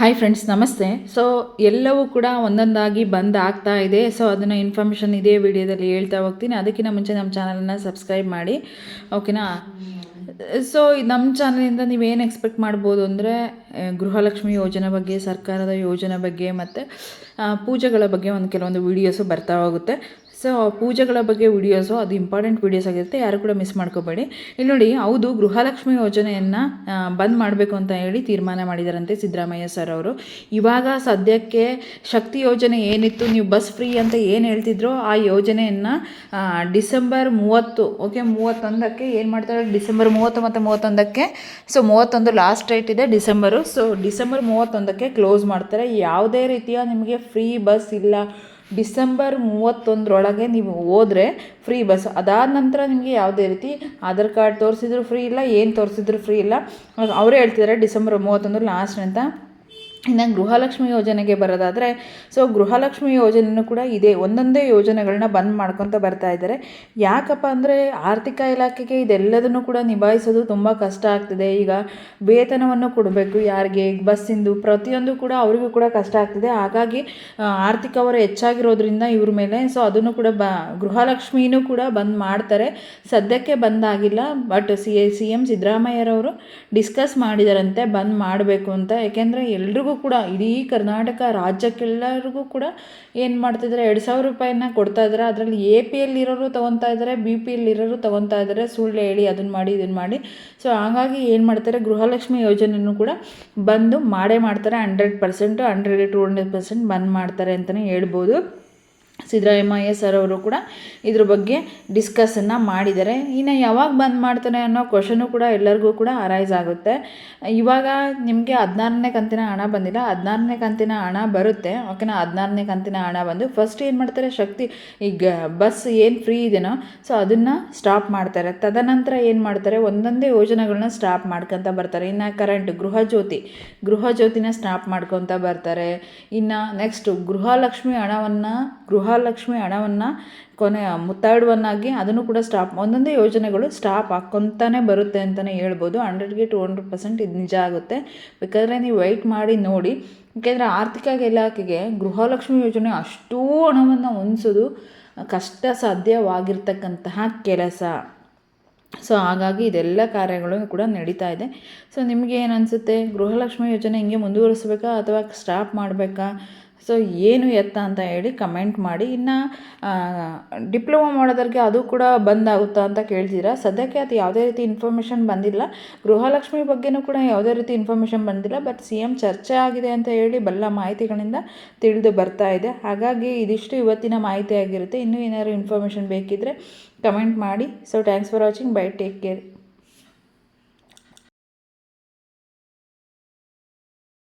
Hi friends ನಮಸ್ತೆ. So ಎಲ್ಲವೂ ಕೂಡ ಒಂದೊಂದಾಗಿ ಬಂದ್ ಆಗ್ತಾ ಇದೆ. ಸೊ ಅದನ್ನು ಇನ್ಫಾರ್ಮೇಷನ್ ಇದೇ ವಿಡಿಯೋದಲ್ಲಿ ಹೇಳ್ತಾ ಹೋಗ್ತೀನಿ. ಅದಕ್ಕಿಂತ ಮುಂಚೆ ನಮ್ಮ ಚಾನಲನ್ನು ಸಬ್ಸ್ಕ್ರೈಬ್ ಮಾಡಿ. ಓಕೆನಾ ಸೊ ನಮ್ಮ ಚಾನಲಿಂದ ನೀವೇನು ಎಕ್ಸ್ಪೆಕ್ಟ್ ಮಾಡ್ಬೋದು ಅಂದರೆ ಗೃಹಲಕ್ಷ್ಮಿ ಯೋಜನೆ ಬಗ್ಗೆ, ಸರ್ಕಾರದ ಯೋಜನೆ ಬಗ್ಗೆ ಮತ್ತು ಪೂಜೆಗಳ ಬಗ್ಗೆ ಒಂದು ಕೆಲವೊಂದು ವೀಡಿಯೋಸು ಬರ್ತಾ ಹೋಗುತ್ತೆ. ಸೊ, ಪೂಜೆಗಳ ಬಗ್ಗೆ ವಿಡಿಯೋಸು ಅದು ಇಂಪಾರ್ಟೆಂಟ್ ವಿಡಿಯೋಸ್ ಆಗಿರುತ್ತೆ. ಯಾರು ಕೂಡ ಮಿಸ್ ಮಾಡ್ಕೋಬೇಡಿ. ಇಲ್ಲಿ ನೋಡಿ, ಹೌದು, ಗೃಹಲಕ್ಷ್ಮಿ ಯೋಜನೆಯನ್ನು ಬಂದ್ ಮಾಡಬೇಕು ಅಂತ ಹೇಳಿ ತೀರ್ಮಾನ ಮಾಡಿದಾರಂತೆ ಸಿದ್ದರಾಮಯ್ಯ ಸರ್ ಅವರು. ಇವಾಗ ಸದ್ಯಕ್ಕೆ ಶಕ್ತಿ ಯೋಜನೆ ಏನಿತ್ತು, ನೀವು ಬಸ್ ಫ್ರೀ ಅಂತ ಏನು ಹೇಳ್ತಿದ್ರೋ ಆ ಯೋಜನೆಯನ್ನು ಡಿಸೆಂಬರ್ ಮೂವತ್ತು ಓಕೆ ಮೂವತ್ತೊಂದಕ್ಕೆ ಏನು ಮಾಡ್ತಾರೆ? ಡಿಸೆಂಬರ್ ಮೂವತ್ತು ಮತ್ತು ಮೂವತ್ತೊಂದಕ್ಕೆ ಸೊ ಮೂವತ್ತೊಂದು ಲಾಸ್ಟ್ ಡೇಟ್ ಇದೆ ಡಿಸೆಂಬರು. ಸೊ ಡಿಸೆಂಬರ್ ಮೂವತ್ತೊಂದಕ್ಕೆ ಕ್ಲೋಸ್ ಮಾಡ್ತಾರೆ. ಯಾವುದೇ ರೀತಿಯ ನಿಮಗೆ ಫ್ರೀ ಬಸ್ ಇಲ್ಲ ಡಿಸೆಂಬರ್ ಮೂವತ್ತೊಂದರೊಳಗೆ ನೀವು ಹೋದರೆ ಫ್ರೀ ಬಸ್ ಅದಾದ ನಂತರ ನಿಮಗೆ ಯಾವುದೇ ರೀತಿ ಆಧಾರ್ ಕಾರ್ಡ್ ತೋರಿಸಿದ್ರು ಫ್ರೀ ಇಲ್ಲ, ಏನು ತೋರಿಸಿದ್ರು ಫ್ರೀ ಇಲ್ಲ. ಅವರೇ ಹೇಳ್ತಿದ್ದಾರೆ ಡಿಸೆಂಬರ್ ಮೂವತ್ತೊಂದು ಲಾಸ್ಟ್ ಅಂತ. ಇನ್ನು ಗೃಹಲಕ್ಷ್ಮಿ ಯೋಜನೆಗೆ ಬರೋದಾದರೆ ಸೊ ಗೃಹಲಕ್ಷ್ಮಿ ಯೋಜನೆಯೂ ಕೂಡ ಇದೆ. ಒಂದೊಂದೇ ಯೋಜನೆಗಳನ್ನ ಬಂದ್ ಮಾಡ್ಕೊತ ಬರ್ತಾ ಇದ್ದಾರೆ. ಯಾಕಪ್ಪ ಅಂದರೆ ಆರ್ಥಿಕ ಇಲಾಖೆಗೆ ಇದೆಲ್ಲದನ್ನು ಕೂಡ ನಿಭಾಯಿಸೋದು ತುಂಬ ಕಷ್ಟ ಆಗ್ತಿದೆ. ಈಗ ವೇತನವನ್ನು ಕೊಡಬೇಕು ಯಾರಿಗೆ, ಬಸ್ಸಿಂದು ಪ್ರತಿಯೊಂದು ಕೂಡ ಅವರಿಗೂ ಕೂಡ ಕಷ್ಟ ಆಗ್ತಿದೆ. ಹಾಗಾಗಿ ಆರ್ಥಿಕ ಹೆಚ್ಚಾಗಿರೋದ್ರಿಂದ ಇವ್ರ ಮೇಲೆ ಸೊ ಅದನ್ನು ಕೂಡ ಬ, ಗೃಹಲಕ್ಷ್ಮಿನೂ ಕೂಡ ಬಂದ್ ಮಾಡ್ತಾರೆ. ಸದ್ಯಕ್ಕೆ ಬಂದಾಗಿಲ್ಲ ಬಟ್ ಸಿ ಸಿ ಎಂ ಸಿದ್ದರಾಮಯ್ಯರವರು ಡಿಸ್ಕಸ್ ಮಾಡಿದಾರಂತೆ, ಬಂದ್ ಮಾಡಬೇಕು ಅಂತ. ಯಾಕೆಂದರೆ ಎಲ್ರಿಗೂ ಕೂಡ, ಇಡೀ ಕರ್ನಾಟಕ ರಾಜ್ಯಕ್ಕೆಲ್ಲರಿಗೂ ಕೂಡ ಏನು ಮಾಡ್ತಿದ್ದಾರೆ ಎರಡು ಸಾವಿರ ರೂಪಾಯಿನ ಕೊಡ್ತಾ ಇದ್ದಾರೆ ಅದರಲ್ಲಿ ಎ ಪಿ ಎಲ್ಲಿರೋರು ತೊಗೊತಾ ಇದ್ದಾರೆ ಬಿ ಪಿ ಎಲ್ಲಿರೋರು ತೊಗೊತಾ ಇದ್ದಾರೆ ಸುಳ್ಳು ಹೇಳಿ ಅದನ್ನು ಮಾಡಿ ಇದನ್ನು ಮಾಡಿ. ಸೊ ಹಾಗಾಗಿ ಏನು ಮಾಡ್ತಾರೆ, ಗೃಹಲಕ್ಷ್ಮಿ ಯೋಜನೆಯೂ ಕೂಡ ಬಂದು ಮಾಡೇ ಮಾಡ್ತಾರೆ. Hundred percent, hundred to hundred percent bandh ಮಾಡ್ತಾರೆ ಅಂತಲೇ ಹೇಳ್ಬೋದು. ಸಿದ್ದರಾಮಯ್ಯ ಸರ್ ಅವರು ಕೂಡ ಇದ್ರ ಬಗ್ಗೆ ಡಿಸ್ಕಸನ್ನು ಮಾಡಿದ್ದಾರೆ. ಇನ್ನು ಯಾವಾಗ ಬಂದ್ ಮಾಡ್ತಾರೆ ಅನ್ನೋ ಕ್ವಶನು ಕೂಡ ಎಲ್ಲರಿಗೂ ಕೂಡ ಅರೈಸ್ ಆಗುತ್ತೆ. ಇವಾಗ ನಿಮಗೆ ಹದಿನಾರನೇ ಕಂತಿನ ಹಣ ಬಂದಿಲ್ಲ. ಹದಿನಾರನೇ ಕಂತಿನ ಹಣ ಬರುತ್ತೆ. ಓಕೆನಾ ಹದಿನಾರನೇ ಕಂತಿನ ಹಣ ಬಂದು ಫಸ್ಟ್ ಏನು ಮಾಡ್ತಾರೆ? ಶಕ್ತಿ, ಈಗ ಬಸ್ ಏನು ಫ್ರೀ ಇದೆಯೋ ಸೊ ಅದನ್ನು ಸ್ಟಾಪ್ ಮಾಡ್ತಾರೆ. ತದನಂತರ ಏನು ಮಾಡ್ತಾರೆ? ಒಂದೊಂದೇ ಯೋಜನೆಗಳನ್ನ ಸ್ಟಾಪ್ ಮಾಡ್ಕೊತ ಬರ್ತಾರೆ. ಇನ್ನು ಕರೆಂಟ್ ಗೃಹ ಜ್ಯೋತಿ, ಗೃಹ ಸ್ಟಾಪ್ ಮಾಡ್ಕೊತ ಬರ್ತಾರೆ. ಇನ್ನು ನೆಕ್ಸ್ಟು ಗೃಹಲಕ್ಷ್ಮಿ ಹಣವನ್ನು ಗೃಹಲಕ್ಷ್ಮಿ ಹಣವನ್ನು ಕೊನೆ ಮುತ್ತಾಡುವನ್ನಾಗಿ ಅದನ್ನು ಕೂಡ ಸ್ಟಾಪ್, ಒಂದೊಂದೇ ಯೋಜನೆಗಳು ಸ್ಟಾಪ್ ಹಾಕ್ಕೊತಾನೆ ಬರುತ್ತೆ ಅಂತಲೇ ಹೇಳ್ಬೋದು. ಹಂಡ್ರೆಡ್ಗೆ ಟು ಹಂಡ್ರೆಡ್ ಪರ್ಸೆಂಟ್ ಇದು ನಿಜ ಆಗುತ್ತೆ. ಬೇಕಾದರೆ ನೀವು ವೆಯ್ಟ್ ಮಾಡಿ, ನೋಡಿ. ಯಾಕೆಂದರೆ ಆರ್ಥಿಕ ಇಲಾಖೆಗೆ ಗೃಹಲಕ್ಷ್ಮಿ ಯೋಜನೆ ಅಷ್ಟೂ ಹಣವನ್ನು ಹೊಂದಿಸೋದು ಕಷ್ಟ ಸಾಧ್ಯವಾಗಿರ್ತಕ್ಕಂತಹ ಕೆಲಸ. ಸೊ, ಹಾಗಾಗಿ ಇದೆಲ್ಲ ಕಾರ್ಯಗಳು ಕೂಡ ನಡೀತಾ ಇದೆ. ಸೊ, ನಿಮಗೆ ಏನು ಅನಿಸುತ್ತೆ? ಗೃಹಲಕ್ಷ್ಮಿ ಯೋಜನೆ ಹಿಂಗೆ ಮುಂದುವರಿಸ್ಬೇಕಾ ಅಥವಾ ಸ್ಟಾಪ್ ಮಾಡಬೇಕಾ? ಸೊ ಏನು ಎತ್ತ ಅಂತ ಹೇಳಿ ಕಮೆಂಟ್ ಮಾಡಿ. ಇನ್ನು ಡಿಪ್ಲೊಮಾ ಮಾಡೋದ್ರಿಗೆ ಅದು ಕೂಡ ಬಂದಾಗುತ್ತಾ ಅಂತ ಕೇಳ್ತೀರಾ? ಸದ್ಯಕ್ಕೆ ಅದು ಯಾವುದೇ ರೀತಿ ಇನ್ಫಾರ್ಮೇಷನ್ ಬಂದಿಲ್ಲ. ಗೃಹಲಕ್ಷ್ಮಿ ಬಗ್ಗೆನೂ ಕೂಡ ಯಾವುದೇ ರೀತಿ ಇನ್ಫಾರ್ಮೇಷನ್ ಬಂದಿಲ್ಲ. ಬಟ್ ಸಿ ಎಂ ಚರ್ಚೆ ಆಗಿದೆ ಅಂತ ಹೇಳಿ ಬಲ್ಲ ಮಾಹಿತಿಗಳಿಂದ ತಿಳಿದು ಬರ್ತಾ ಇದೆ. ಹಾಗಾಗಿ ಇದಿಷ್ಟು ಇವತ್ತಿನ ಮಾಹಿತಿ ಆಗಿರುತ್ತೆ. ಇನ್ನೂ ಏನಾದರೂ ಇನ್ಫಾರ್ಮೇಷನ್ ಬೇಕಿದ್ದರೆ ಕಮೆಂಟ್ ಮಾಡಿ. So thanks for watching. Bye, take care.